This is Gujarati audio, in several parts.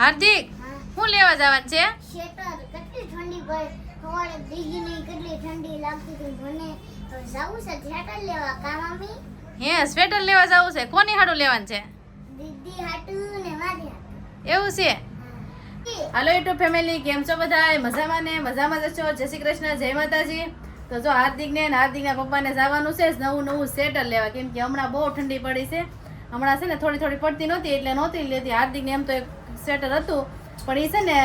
હાર્દિક શું લેવા જવાનું છે? શેટર કેટલી ઠંડી ભાઈ? સવારે ભીગી નહીં કેટલી ઠંડી લાગતી હતી મને. તો છે શેટર લેવા કામામી હે સ્વેટર લેવા જવું છે? કોની હાડું લેવાનું છે? દીદી હાટું ને મારી એવું છે? હાલો યુટ્યુબ ફેમિલી કેમ છો બધા મજામાં ને? મજામાં જ છો? જય શ્રી કૃષ્ણ જય માતાજી. તો જો હાર્દિકને હાર્દિકના પપ્પાને જવાનું છે નવું નવું સ્વેટર લેવા. કેમ કે હમણાં બહુ ઠંડી પડી છે. હમણાં છે ને થોડી થોડી પડતી નહોતી એટલે નહોતી લેતી. હાર્દિકને એમ તો એક સ્વેટર હતું. પણ એ છે ને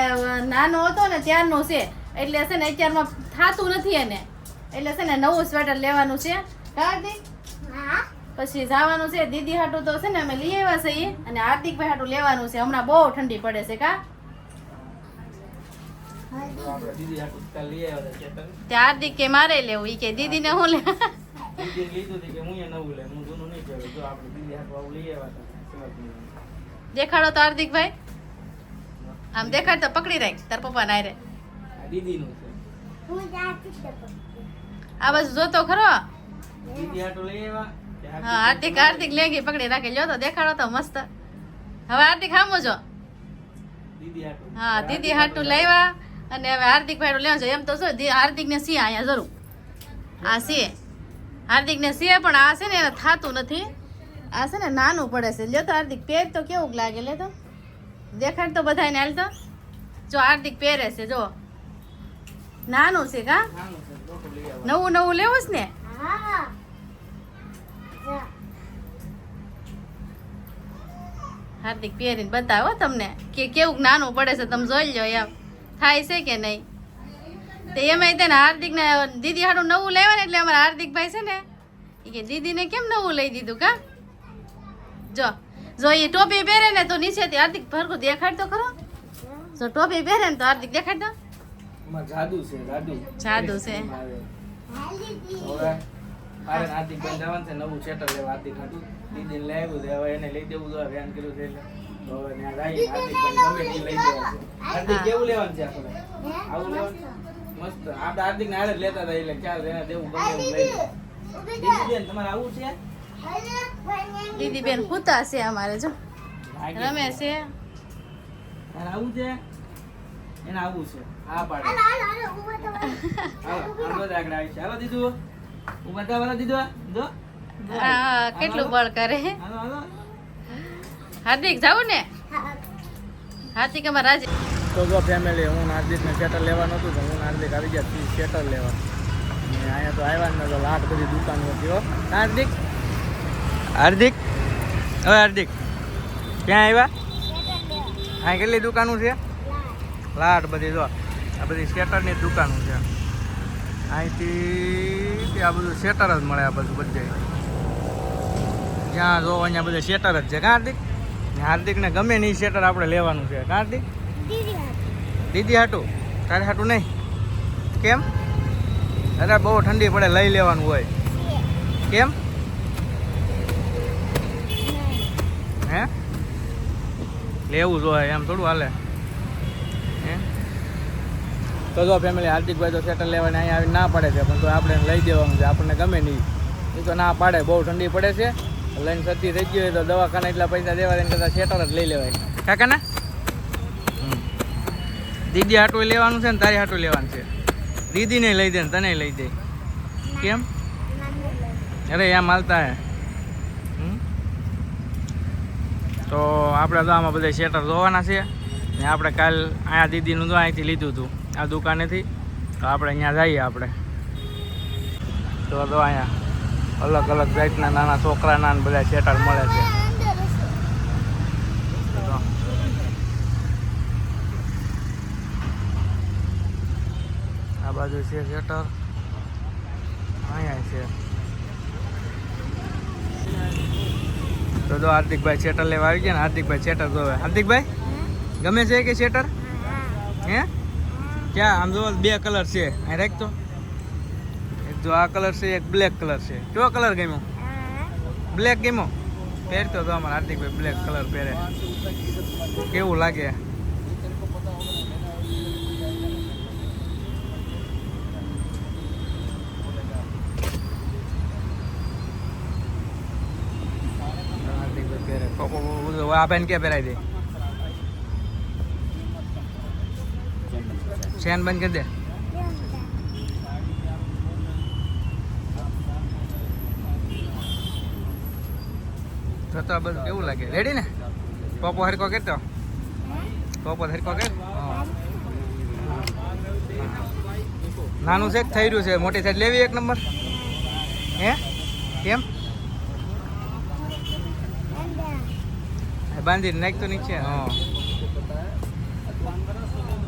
નાનો હતો ને ત્યારનો છે. એટલે છે ને અત્યારમાં થાતું નથી એને. એટલે છે ને નવું સ્વેટર લેવાનું છે. કા હાર્દિક? હા? પછી જવાનું છે. દીદી હાટું તો છે ને અમે લઈ આવ્યા છીએ અને હાર્દિકભાઈ હાટું લેવાનું છે. હમણાં બહુ ઠંડી પડે છે કા? દીદી હાર્દિક કે મારે લેવું. ઈ કે દીદીને હું લે? દીદીએ લીધું હતું કે હું લે હું જૂનું નહીં પહેરું. જો આપણે દીદી હાટુ આવું લઈ આવ્યા હતા. સુરતનું. દેખાડો તો હાર્દિકભાઈ. આમ દેખાડ તો પકડી રાખ તાર પપ્પા દીદીનું છે. હું જ તો આ બસ જોતો ખરો? દીદી લઈ આવ્યા હા હાર્દિક હાર્દિક લેંગી પકડી રાખે. લ્યો તો દેખાડો તો મસ્ત. હવે હાર્દિક હામો જો. હા દીદી હાટું લાવ્યા અને હવે હાર્દિક ભાઈ લેવા છે એમ તો શું હાર્દિક ને સિંહ અહીંયા જરૂર. આ સિંહ. હાર્દિક ને સિંહ પણ આ છે ને એને થાતું નથી. આ છે ને નાનું પડે છે. લ્યો તો હાર્દિક પેર તો કેવું લાગે લે તો. દેખાડ તો બધાને હાલ તો. જો હાર્દિક પહેરે છે જો. નાનું છે કા? નવું નવું લેવું છે ને? હા. હાર્દિક પહેરીને બતાવો તમને કે કેવું નાનું પડે છે તમે જોઈ લો એમ. થાય છે કે નહીં? તે એમાંય તેને હાર્દિક ને દીદી હાડું નવું લેવાય ને એટલે અમારા હાર્દિકભાઈ છે ને એ કે દીદીને કેમ નવું લઈ દીધું કા? જો. જો એ ટોપી પહેરે ને તો નીચેથી હાર્દિક ભરકું દેખાડ તો ખરો. જો ટોપી પહેરે ને તો હાર્દિક દેખાડ તો જાદુ છે જાદુ. જાદુ છે. દીદી મારે હાર્દિક જવાનું છે નવું શેટર લેવા હાર્દિક હાટુ. દીદીને લઈ આવ્યું છે હવે એને લઈ દેવું જોઈએ કર્યું છે એટલે. હવે ત્યાં જઈએ હાર્દિક ગમે તે લઈ દેવા છે. હાર્દિક કેવું લેવાનું છે આપણે? આવું લેવાનું? મસ્ત. આપણે હાર્દિક ને હારે લેતા હતા એટલે ક્યાં એને દેવું ગમે એવું લઈ દીદી દીદી. બેન તમારે આવું છે? દીદી બેન ખૂતા છે અમારે જો. રમે છે. આવું છે? એને આવું છે. આ પાડે. હાલો, જ આગળ આવી છે. હાલો દીધું ઊભા થા વાળા દીધું જો હા કેટલું બળ કરે. હાલો હાલો. હાર્દિક જાવું ને. હાર્દિક અમારા રાજી. તો જો ફેમિલી હું હાર્દિકને શેટર લેવાનું હતું તો હું હાર્દિક આવી ગયા શેટર લેવા. અહીંયા તો આવ્યા ને તો લાટ બધી દુકાન હતી હો. હાર્દિક હાર્દિક? હવે હાર્દિક ક્યાં આવ્યા? અહીં કેટલી દુકાનો છે? લાટ બધી જો આ બધી શેટરની દુકાનો છે. અહીંથી આ બધું શેટર જ મળે આ બધું બધે જ્યાં જો અહીંયા બધા શેટર જ છે. હાર્દિક? હાર્દિકને ગમે નહીં શેટર આપણે લેવાનું છે. હાર્દિક? દીદી હાટું. દીદી હાટું તારે હાટું નહીં? કેમ? અરે બહુ ઠંડી પડે લઈ લેવાનું હોય. કેમ? લેવું જોઈએ એમ થોડું હાલે. હે? તો જો ફેમિલી હાર્દિકભાઈ તો સેટલ લેવાને અહીંયા આવી ના પાડે છે પણ તો આપણે લઈ દેવાનું છે આપણને ગમે નહીં. એ તો ના પાડે બહુ ઠંડી પડે છે. લઈને સતી થઈ ગઈ હોય તો દવાખાના એટલા પૈસા દેવા એને કરતાં સેટર જ લઈ લેવાય. કાકા ના દીદી હાટું લેવાનું છે ને તારી હાટું લેવાનું છે. દીદીને લઈ દે ને તને લઈ દે. કેમ? અરે એમ હાલતા હે હમ? તો આપણે તો આમાં બધા શેટર જોવાના છે. ને આપણે કાલ અહીંયા દીદીનું તો અહીંથી લીધું હતું, આ દુકાનેથી. તો આપણે અહીંયા જઈએ આપણે. તો તો અહીંયા અલગ અલગ જાતના નાના છોકરાના બધા શેટર મળે છે. આ બાજુ છે શેટર. અહીંયા છે. તો જો હાર્દિકભાઈ શેટર લેવા આવી ગયા ને, હાર્દિકભાઈ શેટર જોવે. હાર્દિકભાઈ, ગમે છે કે શેટર હે? ક્યાં? આમ જોવો, બે કલર છે. અહીં રાખતો એક જો આ કલર છે, એક બ્લેક કલર છે. કયો કલર ગમ્યો? બ્લેક ગમ્યો? પહેરતો તો અમારા હાર્દિકભાઈ બ્લેક કલર પહેરે. કેવું લાગે? કો- આ પેન કે પહેરાવી દે? ચેન બંધ કરી દે. તો તો બધું કેવું લાગે? રેડી ને? પોપો હરકો કેતો? પોપો હરકો કે? નાનું છે થઈ રહ્યું છે. મોટી સાઈડ લેવી એક નંબર? હે? કેમ? બાંધી નાખ તો નીચે, હા.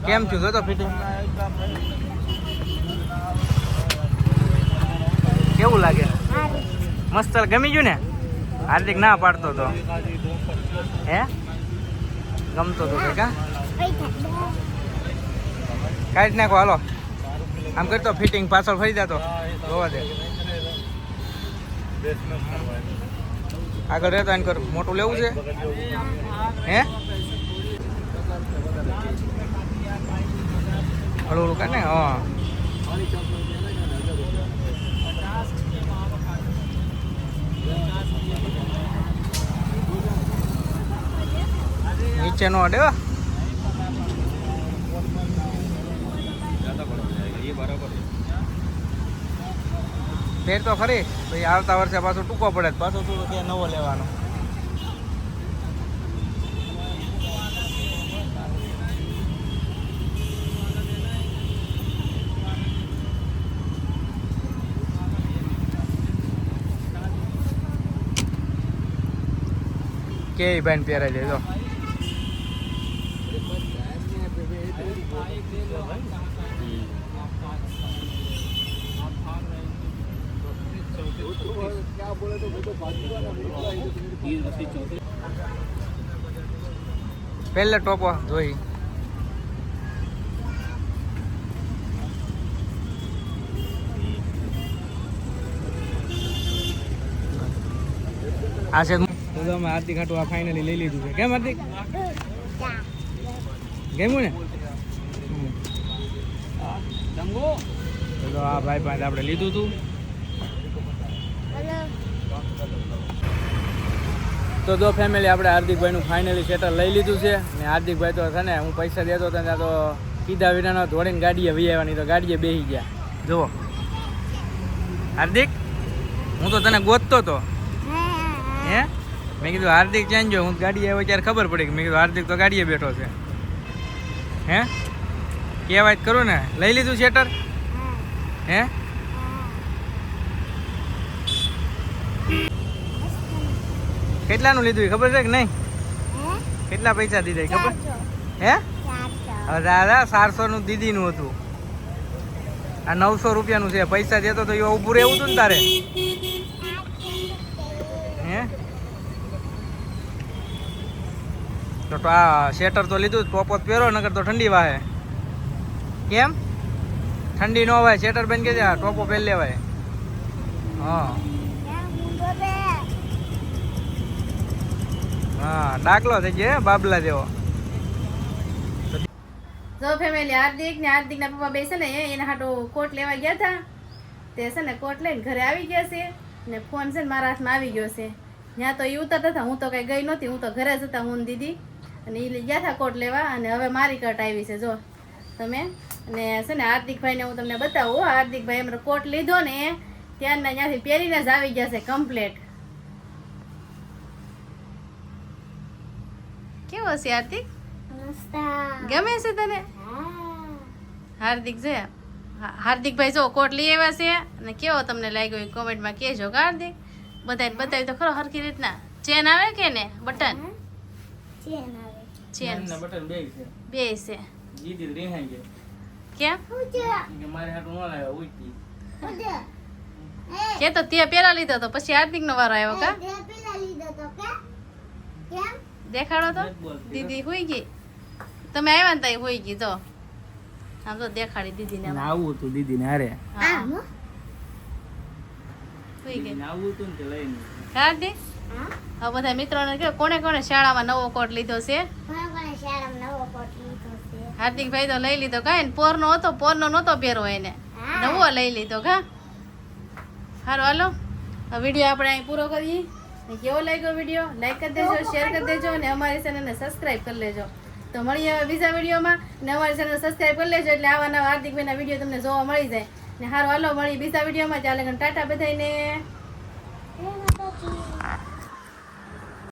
કેમ છું જોતો ફિટિંગ કેવું લાગે? મસ્ત ગમી ગયું ને? હાર્દિક ના પાડતો તો. હે? ગમતો તો કા? કાઢી નાખો, હાલો. આમ કરતો ફિટિંગ પાછળ ફરી જતો. જોવા દે. આગળ રહેતા એને કર મોટું લેવું છે? હે? હળવું હળવું કાને હા. નીચે નો અડે હો. ફેર તો ખરી, પછી આવતા વર્ષે પાછો ટૂંકો પડે પાછો તું ત્યાં નવો લેવાનો. કે બેન પહેરાઈ દેજો પહેલે ટોપો જોઈ. આ છે તો આ ફાઇનલી લઈ લીધું છે. કેમ હાર્દિક? ગમ્યું ને? તો આ ભાઈ પાસે આપણે લીધું હતું તો જો ફેમિલી આપણે હાર્દિકભાઈનું ફાઇનલી સેટર લઈ લીધું છે. ને હાર્દિકભાઈ તો છે ને, હું પૈસા દેતો હતો ત્યાં તો કીધા વિનાનો ધોળીને ગાડીએ વી આવવાની, તો ગાડીએ બેસી ગયા. જુઓ. હાર્દિક, હું તો તને ગોતતો હતો હે? મેં કીધું, હાર્દિક ચેન્જ જો હું ગાડી આવ્યો ત્યારે ખબર પડી કે મેં કીધું, હાર્દિક તો ગાડીએ બેઠો છે. હે? કહેવાય કરું ને. લઈ લીધું સેટર હે? કેટલાનું લીધું એ ખબર છે કે નહીં? કેટલા પૈસા દીધા ખબર? હે? દાદા ચારસો નું દીદીનું હતું. આ નવસો રૂપિયાનું છે. પૈસા દેતો તો એ ઊભું રહેવું હતું ને તારે. હે? તો આ શેટર તો લીધું ટોપો જ પહેરો નકર તો ઠંડી વાહે. કેમ? ઠંડી ન હોય શેટર બેન કે ટોપો પહેરી લેવાય. હા. હા દાખલો થઈ ગયો બાબલા જેવો. જો ફેમિલી હાર્દિક ને હાર્દિક ના પપ્પા બેસે ને એના હાટું કોટ લેવા ગયા હતા તે છે ને કોટ લઈને ઘરે આવી ગયા છે ને ફોન છે ને મારા હાથમાં આવી ગયો છે. ત્યાં તો એ ઉતરતા હતા, હું તો કઈ ગઈ નહોતી, હું તો ઘરે જ હતા, હું દીદી. અને એ ગયા હતા કોટ લેવા અને હવે મારી કટ આવી છે, જો. તમે? અને છે ને હાર્દિકભાઈને હું તમને બતાવું. હાર્દિકભાઈ એમનો કોટ લીધો ને ત્યારના ત્યાંથી પહેરીને જ આવી ગયા છે કમ્પ્લેટ કેવો છે હાર્દિક? ગમે છે તને? હાર્દિક છે. હાર્દિકભાઈ જો કોટ લઈ આવ્યા છે અને કેવો તમને લાગ્યો એ કોમેન્ટમાં કહેજો કે હાર્દિક? બધાને બતાવી તો ખરો હરખી રીતના. ચેન આવે કે ને? બટન? ચેન બટન બે છે. બે છે. દીદી રિહાઈ ગયા. કેમ? કે મારે હાટું ન લાવ્યા ઉઈતી કે તો તે પેલા લીધો તો પછી હાર્દિક નો વારો આવ્યો કા? દેખાડો તો નથી તો? દીદી હોઈ ગઈ? તમે આવ્યા ને તઈ હોઈ ગઈ તો આમ તો દેખાડી દીદી ને આવું હતું દીદી ને હારે હુઈ ગઈ. આવું હતું ને લઈને હાર્દિક હવે બધા મિત્રોને કહો કોણે કોણે શાળામાં નવો કોટ લીધો છે? હાર્દિકભાઈ તો લઈ લીધો કાંઈ ને? પોરનો હતો પોરનો નહોતો પહેરો એને. નવો લઈ લીધો કા? સારું હાલો. આ વીડિયો આપણે અહીં પૂરો કરીએ. કેવો લાગ્યો વીડિયો લાઈક કરી દેજો શેર કરી દેજો અને અમારી ચેનલને સબસ્ક્રાઈબ કરી લેજો. તો મળીએ હવે બીજા વિડીયોમાં ને અમારી ચેનલ સબસ્ક્રાઈબ કરી લેજો એટલે આવા નવા હાર્દિકભાઈના વીડિયો તમને જોવા મળી જાય. ને સારું હાલો મળી બીજા વિડીયોમાં ચાલે ટાટા બધાને